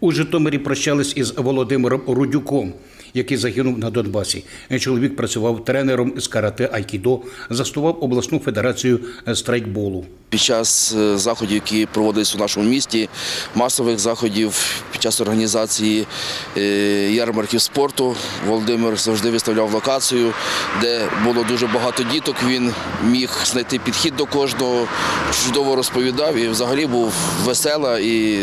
У Житомирі прощались із Володимиром Рудюком, який загинув на Донбасі. Чоловік працював тренером з карате Айкідо, заснував обласну федерацію страйкболу. Під час е, заходів, які проводились у нашому місті, масових заходів, під час організації е, ярмарків спорту, Володимир завжди виставляв локацію, де було дуже багато діток. Він міг знайти підхід до кожного, чудово розповідав і взагалі був весела і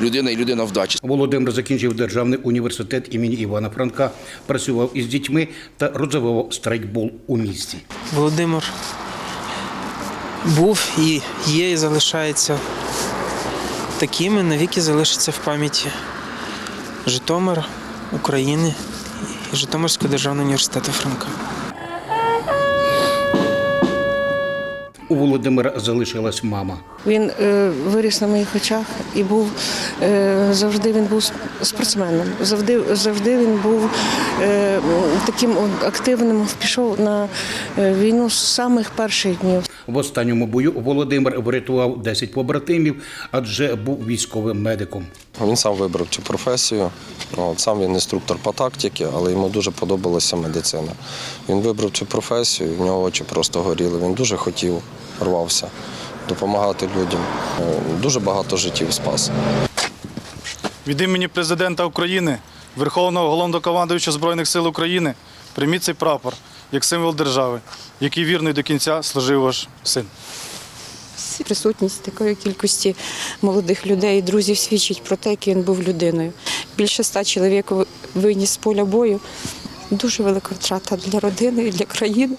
людина, і людина вдачі. Володимир закінчив державний університет імені Івана Франка, працював із дітьми та розвивав страйкбол у місті. Володимир був і є, і залишається такими, навіки залишиться в пам'яті Житомир, України і Житомирського державного університету Франка. У Володимира залишилась мама. Він е, виріс на моїх очах і був е, завжди він був спортсменом. Завжди, завжди він був е, таким активним. Пішов на е, війну з самих перших днів. В останньому бою Володимир врятував 10 побратимів, адже був військовим медиком. Він сам вибрав цю професію. От, сам він інструктор по тактиці, але йому дуже подобалася медицина. Він вибрав цю професію, в нього очі просто горіли. Він дуже хотів, рвався допомагати людям. Е, Дуже багато життів спас. Від імені президента України, Верховного Головнокомандуюча Збройних сил України, прийміть цей прапор як символ держави, який вірний до кінця служив ваш син. Присутність такої кількості молодих людей і друзів свідчить про те, який він був людиною. Більше ста чоловік виніс з поля бою. Дуже велика втрата для родини і для країни.